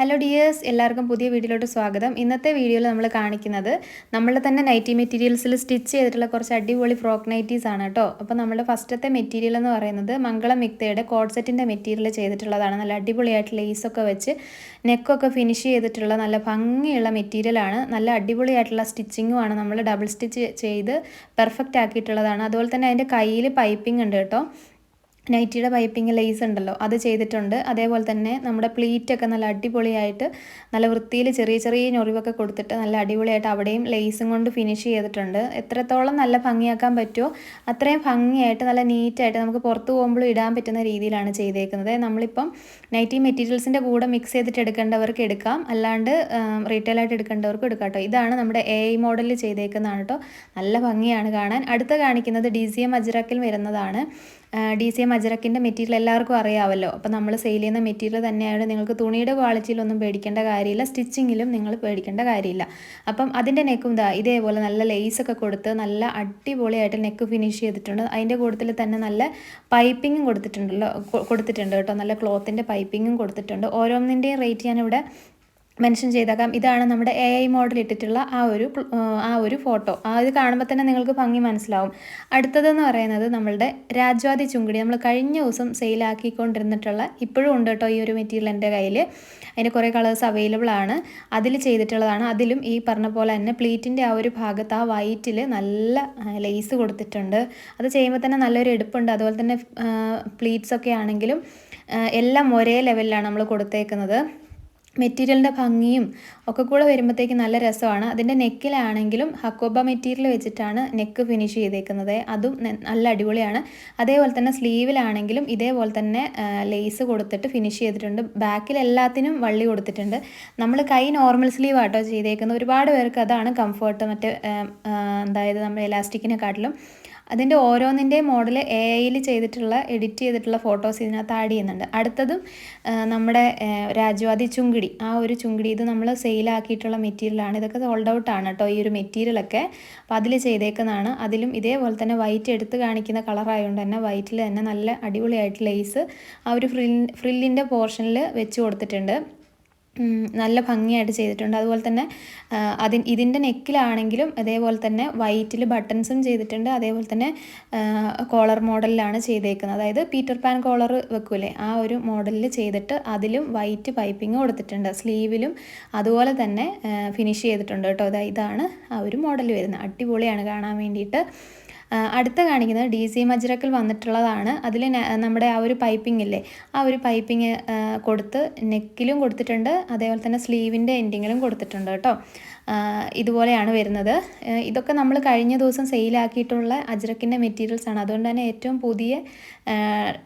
Hello dears എല്ലാവർക്കും പുതിയ വീഡിയോയിലോട്ട് സ്വാഗതം. ഇന്നത്തെ വീഡിയോയിൽ നമ്മൾ കാണിക്കുന്നത് നമ്മളുടെ തന്നെ നൈറ്റി മെറ്റീരിയൽസിൽ സ്റ്റിച്ച് ചെയ്തിട്ടുള്ള കുറച്ച് അടിപൊളി ഫ്രോക്ക് നൈറ്റീസ് ആണ് കേട്ടോ അപ്പോൾ നമ്മുടെ ഫസ്റ്റത്തെ മെറ്റീരിയൽ എന്ന് പറയുന്നത് മംഗളം മിക്തയുടെ കോഡ്സെറ്റിന്റെ മെറ്റീരിയൽ ചെയ്തിട്ടുള്ളതാണ്. നല്ല അടിപൊളിയായിട്ട് ലേസൊക്കെ വെച്ച് നെക്കൊക്കെ ഫിനിഷ് ചെയ്തിട്ടുള്ള നല്ല ഭംഗിയുള്ള മെറ്റീരിയലാണ് നല്ല അടിപൊളിയായിട്ടുള്ള സ്റ്റിച്ചിങ്ങുമാണ് നമ്മൾ ഡബിൾ സ്റ്റിച്ച് ചെയ്ത് പെർഫെക്റ്റ് ആക്കിയിട്ടുള്ളതാണ്. അതുപോലെ തന്നെ അതിന്റെ കയ്യിൽ പൈപ്പിംഗ് ഉണ്ട് കേട്ടോ നൈറ്റിയുടെ പൈപ്പിംഗ് ലേസ് ഉണ്ടല്ലോ അത് ചെയ്തിട്ടുണ്ട്. അതേപോലെ തന്നെ നമ്മുടെ പ്ലീറ്റൊക്കെ നല്ല അടിപൊളിയായിട്ട് നല്ല വൃത്തിയിൽ ചെറിയ ചെറിയ ഞൊറിവൊക്കെ കൊടുത്തിട്ട് നല്ല അടിപൊളിയായിട്ട് അവിടെയും ലേസും കൊണ്ട് ഫിനിഷ് ചെയ്തിട്ടുണ്ട്. എത്രത്തോളം നല്ല ഭംഗിയാക്കാൻ പറ്റുമോ അത്രയും ഭംഗിയായിട്ട് നല്ല നീറ്റായിട്ട് നമുക്ക് പുറത്ത് പോകുമ്പോഴും ഇടാൻ പറ്റുന്ന രീതിയിലാണ് ചെയ്തേക്കുന്നത്. നമ്മളിപ്പം നൈറ്റി മെറ്റീരിയൽസിന്റെ കൂടെ മിക്സ് ചെയ്തിട്ട് എടുക്കേണ്ടവർക്ക് എടുക്കാം. അല്ലാണ്ട് റീറ്റെയിലായിട്ട് എടുക്കേണ്ടവർക്ക് എടുക്കാം കേട്ടോ. ഇതാണ് നമ്മുടെ എ ഐ മോഡലിൽ ചെയ്തേക്കുന്നതാണ് കേട്ടോ. നല്ല ഭംഗിയാണ് കാണാൻ. അടുത്ത കാണിക്കുന്നത് ഡി സി എം വരുന്നതാണ്. ഡി സി എം അജറക്കിന്റെ മെറ്റീരിയൽ എല്ലാവർക്കും അറിയാമല്ലോ അപ്പോൾ നമ്മൾ സെയിൽ ചെയ്യുന്ന മെറ്റീരിയൽ തന്നെയാണ് നിങ്ങൾക്ക് തുണിയുടെ ക്വാളിറ്റിയിലൊന്നും പേടിക്കേണ്ട കാര്യമില്ല സ്റ്റിച്ചിങ്ങിലും നിങ്ങൾ പേടിക്കേണ്ട കാര്യമില്ല. അപ്പം അതിന്റെ നെക്കും ഇതാ ഇതേപോലെ നല്ല ലേസൊക്കെ കൊടുത്ത് നല്ല അടിപൊളിയായിട്ട് നെക്ക് ഫിനിഷ് ചെയ്തിട്ടുണ്ട്. അതിന്റെ കൂട്ടത്തിൽ തന്നെ നല്ല പൈപ്പിങ്ങും കൊടുത്തിട്ടുണ്ടല്ലോ കൊടുത്തിട്ടുണ്ട് കേട്ടോ. നല്ല ക്ലോത്തിന്റെ പൈപ്പിങ്ങും കൊടുത്തിട്ടുണ്ട്. ഓരോന്നിന്റെയും റേറ്റ് ഞാനിവിടെ മെൻഷൻ ചെയ്തേക്കാം ഇതാണ് നമ്മുടെ എ ഐ മോഡൽ ഇട്ടിട്ടുള്ള ആ ഒരു ആ ഒരു ഫോട്ടോ ആ ഇത് കാണുമ്പോൾ തന്നെ നിങ്ങൾക്ക് ഭംഗി മനസ്സിലാവും. അടുത്തതെന്ന് പറയുന്നത് നമ്മളുടെ രാജ്വാദി ചുങ്കിടി. നമ്മൾ കഴിഞ്ഞ ദിവസം സെയിലാക്കിക്കൊണ്ടിരുന്നിട്ടുള്ള ഇപ്പോഴും ഉണ്ട് കേട്ടോ ഈ ഒരു മെറ്റീരിയൽ എന്റെ കയ്യിൽ അതിന്റെ കുറേ കളേഴ്സ് അവൈലബിൾ ആണ്. അതിൽ ചെയ്തിട്ടുള്ളതാണ്. അതിലും ഈ പറഞ്ഞ പോലെ തന്നെ പ്ലീറ്റിന്റെ ആ ഒരു ഭാഗത്ത് ആ വൈറ്റിൽ നല്ല ലേസ് കൊടുത്തിട്ടുണ്ട്. അത് ചെയ്യുമ്പോൾ തന്നെ നല്ലൊരു എടുപ്പുണ്ട്. അതുപോലെ തന്നെ പ്ലീറ്റ്സ് ഒക്കെ ആണെങ്കിലും എല്ലാം ഒരേ ലെവലിലാണ് നമ്മൾ കൊടുത്തേക്കുന്നത്. മെറ്റീരിയലിന്റെ ഭംഗിയും ഒക്കെ കൂടെ വരുമ്പോഴത്തേക്ക് നല്ല രസമാണ്. അതിന്റെ നെക്കിലാണെങ്കിലും ഹക്കോബ മെറ്റീരിയൽ വെച്ചിട്ടാണ് നെക്ക് ഫിനിഷ് ചെയ്തേക്കുന്നത്. അതും നല്ല അടിപൊളിയാണ്. അതേപോലെ തന്നെ സ്ലീവിലാണെങ്കിലും ഇതേപോലെ തന്നെ ലേസ് കൊടുത്തിട്ട് ഫിനിഷ് ചെയ്തിട്ടുണ്ട്. ബാക്കിൽ എല്ലാത്തിനും വള്ളി കൊടുത്തിട്ടുണ്ട്. നമ്മൾ കൈ നോർമൽ സ്ലീവ് ആട്ടോ ചെയ്തേക്കുന്നത്. ഒരുപാട് പേർക്ക് അതാണ് കംഫർട്ട് മറ്റേ അതായത് നമ്മൾ എലാസ്റ്റിക്കിനെക്കാട്ടിലും അതിന്റെ ഓരോന്നിന്റെയും മോഡൽ എ ഐയിൽ ചെയ്തിട്ടുള്ള എഡിറ്റ് ചെയ്തിട്ടുള്ള ഫോട്ടോസ് ഇതിനകത്ത് ആഡ് ചെയ്യുന്നുണ്ട്. അടുത്തതും നമ്മുടെ രാജവാദി ചുങ്കിടി. ആ ഒരു ചുങ്കിടി ഇത് നമ്മൾ സെയിലാക്കിയിട്ടുള്ള മെറ്റീരിയലാണ് ഇതൊക്കെ സോൾഡ് ഔട്ട് ആണ് കേട്ടോ ഈ ഒരു മെറ്റീരിയലൊക്കെ അപ്പോൾ അതിൽ ചെയ്തേക്കുന്നതാണ്. അതിലും ഇതേപോലെ തന്നെ വൈറ്റ് എടുത്ത് കാണിക്കുന്ന കളറായതുകൊണ്ട് തന്നെ വൈറ്റിൽ തന്നെ നല്ല അടിപൊളിയായിട്ട് ലേസ് ആ ഒരു ഫ്രിൽ ഫ്രില്ലിന്റെ പോർഷനിൽ വെച്ച് കൊടുത്തിട്ടുണ്ട്. നല്ല ഭംഗിയായിട്ട് ചെയ്തിട്ടുണ്ട്. അതുപോലെ തന്നെ അതി ഇതിന്റെ നെക്കിലാണെങ്കിലും അതേപോലെ തന്നെ വൈറ്റിൽ ബട്ടൺസും ചെയ്തിട്ടുണ്ട്. അതേപോലെ തന്നെ കോളർ മോഡലിലാണ് ചെയ്തേക്കുന്നത്. അതായത് പീറ്റർ പാൻ കോളർ വെക്കൂലേ ആ ഒരു മോഡലിൽ ചെയ്തിട്ട് അതിലും വൈറ്റ് പൈപ്പിംഗ് കൊടുത്തിട്ടുണ്ട്. സ്ലീവിലും അതുപോലെ തന്നെ ഫിനിഷ് ചെയ്തിട്ടുണ്ട് കേട്ടോ. ഇതാണ് ആ ഒരു മോഡൽ വരുന്നത്. അടിപൊളിയാണ് കാണാൻ വേണ്ടിയിട്ട്. അടുത്ത കാണിക്കുന്നത് ഡി സി മജ്രക്കിൽ വന്നിട്ടുള്ളതാണ്. അതിൽ നമ്മുടെ ആ ഒരു പൈപ്പിംഗ് ഇല്ലേ ആ ഒരു പൈപ്പിംഗ് കൊടുത്ത് നെക്കിലും കൊടുത്തിട്ടുണ്ട്. അതേപോലെ തന്നെ സ്ലീവിന്റെ എൻഡിങ്ങിലും കൊടുത്തിട്ടുണ്ട് കേട്ടോ. ഇതുപോലെയാണ് വരുന്നത്. ഇതൊക്കെ നമ്മൾ കഴിഞ്ഞ ദിവസം സെയിലാക്കിയിട്ടുള്ള അജ്രക്കിന്റെ മെറ്റീരിയൽസ് ആണ്. അതുകൊണ്ട് തന്നെ ഏറ്റവും പുതിയ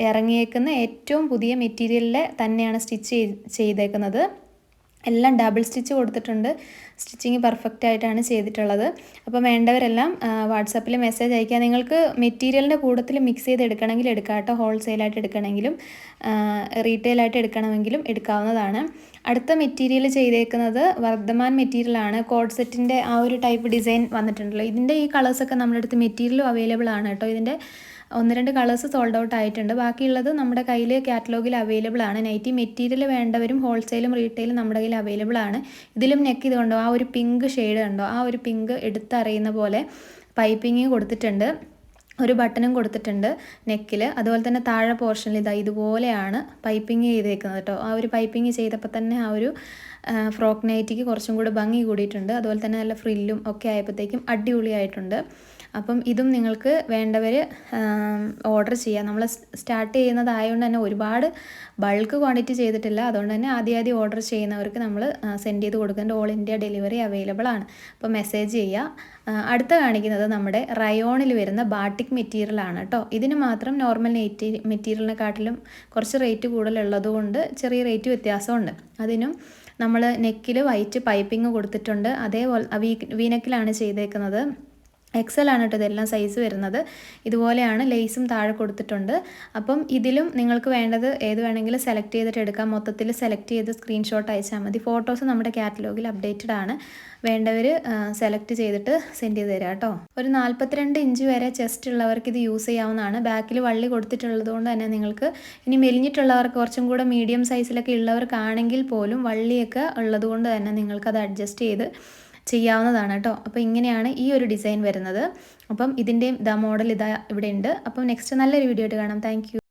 ഇറങ്ങിയേക്കുന്ന ഏറ്റവും പുതിയ മെറ്റീരിയലിൽ തന്നെയാണ് സ്റ്റിച്ച് ചെയ്തേക്കുന്നത്. എല്ലാം ഡബിൾ സ്റ്റിച്ച് കൊടുത്തിട്ടുണ്ട്. സ്റ്റിച്ചിങ് പെർഫെക്റ്റ് ആയിട്ടാണ് ചെയ്തിട്ടുള്ളത്. അപ്പോൾ വേണ്ടവരെല്ലാം വാട്സാപ്പിൽ മെസ്സേജ് അയക്കുക നിങ്ങൾക്ക് മെറ്റീരിയലിന്റെ കൂട്ടത്തിൽ മിക്സ് ചെയ്ത് എടുക്കണമെങ്കിൽ എടുക്കാം കേട്ടോ. ഹോൾസെയിലായിട്ട് എടുക്കണമെങ്കിലും റീറ്റെയിലായിട്ട് എടുക്കണമെങ്കിലും എടുക്കാവുന്നതാണ്. അടുത്ത മെറ്റീരിയൽ ചെയ്തേക്കുന്നത് വർദ്ധമാൻ മെറ്റീരിയലാണ് കോഡ് സെറ്റിന്റെ ആ ഒരു ടൈപ്പ് ഡിസൈൻ വന്നിട്ടുണ്ടല്ലോ. ഇതിന്റെ ഈ കളേഴ്സൊക്കെ നമ്മുടെ അടുത്ത് മെറ്റീരിയലും അവൈലബിൾ ആണ് കേട്ടോ. ഇതിന്റെ ഒന്ന് രണ്ട് കളേഴ്സ് സോൾഡ് ഔട്ട് ആയിട്ടുണ്ട്. ബാക്കിയുള്ളത് നമ്മുടെ കയ്യിൽ കാറ്റലോഗിൽ അവൈലബിൾ ആണ്. നൈറ്റി മെറ്റീരിയൽ വേണ്ടവരും ഹോൾസെയിലും റീറ്റെയിലും നമ്മുടെ കയ്യിൽ അവൈലബിൾ ആണ്. ഇതിലും നെക്ക് ഇത് ആ ഒരു പിങ്ക് ഷെയ്ഡ് കണ്ടോ? ആ ഒരു പിങ്ക് എടുത്തറിയുന്ന പോലെ പൈപ്പിങ് കൊടുത്തിട്ടുണ്ട്. ഒരു ബട്ടണും കൊടുത്തിട്ടുണ്ട് നെക്കിൽ അതുപോലെ തന്നെ താഴെ പോർഷനിൽ ഇതാ ഇതുപോലെയാണ് പൈപ്പിംഗ് ചെയ്തേക്കുന്നത് കേട്ടോ ആ ഒരു പൈപ്പിംഗ് ചെയ്തപ്പോൾ തന്നെ ആ ഒരു ഫ്രോക്ക് നൈറ്റിക്ക് കുറച്ചും കൂടി ഭംഗി കൂടിയിട്ടുണ്ട്. അതുപോലെ തന്നെ നല്ല ഫ്രില്ലും ഒക്കെ ആയപ്പോഴത്തേക്കും അടിപൊളിയായിട്ടുണ്ട്. അപ്പം ഇതും നിങ്ങൾക്ക് വേണ്ടവർ ഓർഡർ ചെയ്യാം. നമ്മൾ സ്റ്റാർട്ട് ചെയ്യുന്നതായതുകൊണ്ട് തന്നെ ഒരുപാട് ബൾക്ക് ക്വാണ്ടിറ്റി ചെയ്തിട്ടില്ല. അതുകൊണ്ട് തന്നെ ആദ്യം ആദ്യം ഓർഡർ ചെയ്യുന്നവർക്ക് നമ്മൾ സെൻഡ് ചെയ്ത് കൊടുക്കേണ്ട ഓൾ ഇന്ത്യ ഡെലിവറി അവൈലബിൾ ആണ്. അപ്പോൾ മെസ്സേജ് ചെയ്യുക അടുത്ത കാണിക്കുന്നത് നമ്മുടെ റയോണിൽ വരുന്ന ബാട്ടിക് മെറ്റീരിയൽ ആണ് കേട്ടോ ഇതിന് മാത്രം നോർമൽ നെറ്റി മെറ്റീരിയലിനെക്കാട്ടിലും കുറച്ച് റേറ്റ് കൂടുതലുള്ളതുകൊണ്ട് ചെറിയ റേറ്റ് വ്യത്യാസമുണ്ട്. അതിനും നമ്മൾ നെക്കിൽ വൈറ്റ് പൈപ്പിംഗ് കൊടുത്തിട്ടുണ്ട്. അതേപോലെ വീ വീനെക്കിലാണ് ചെയ്തേക്കുന്നത്. എക്സൽ ആണ് കേട്ടോ ഇതെല്ലാം സൈസ് വരുന്നത്. ഇതുപോലെയാണ് ലേസും താഴെ കൊടുത്തിട്ടുണ്ട്. അപ്പം ഇതിലും നിങ്ങൾക്ക് വേണ്ടത് ഏത് വേണമെങ്കിലും സെലക്ട് ചെയ്തിട്ട് എടുക്കാം. മൊത്തത്തിൽ സെലക്ട് ചെയ്ത് സ്ക്രീൻഷോട്ട് അയച്ചാൽ മതി. ഫോട്ടോസ് നമ്മുടെ കാറ്റലോഗിൽ അപ്ഡേറ്റഡ് ആണ്. വേണ്ടവർ സെലക്ട് ചെയ്തിട്ട് സെൻഡ് ചെയ്ത് തരാം കേട്ടോ. ഒരു നാൽപ്പത്തിരണ്ട് ഇഞ്ച് വരെ ചെസ്റ്റ് ഉള്ളവർക്ക് ഇത് യൂസ് ചെയ്യാവുന്നതാണ്. ബാക്കിൽ വള്ളി കൊടുത്തിട്ടുള്ളത് കൊണ്ട് തന്നെ നിങ്ങൾക്ക് ഇനി മെലിഞ്ഞിട്ടുള്ളവർക്ക് കുറച്ചും കൂടെ മീഡിയം സൈസിലൊക്കെ ഉള്ളവർക്കാണെങ്കിൽ പോലും വള്ളിയൊക്കെ ഉള്ളത് കൊണ്ട് തന്നെ നിങ്ങൾക്കത് അഡ്ജസ്റ്റ് ചെയ്ത് ചെയ്യാവുന്നതാണ് കേട്ടോ. അപ്പോൾ ഇങ്ങനെയാണ് ഈ ഒരു ഡിസൈൻ വരുന്നത്. അപ്പം ഇതിന്റെയും ഇതാ മോഡൽ ഇതാ ഇവിടെ ഉണ്ട് അപ്പം നെക്സ്റ്റ് നല്ലൊരു വീഡിയോ ആയിട്ട് കാണാം. താങ്ക്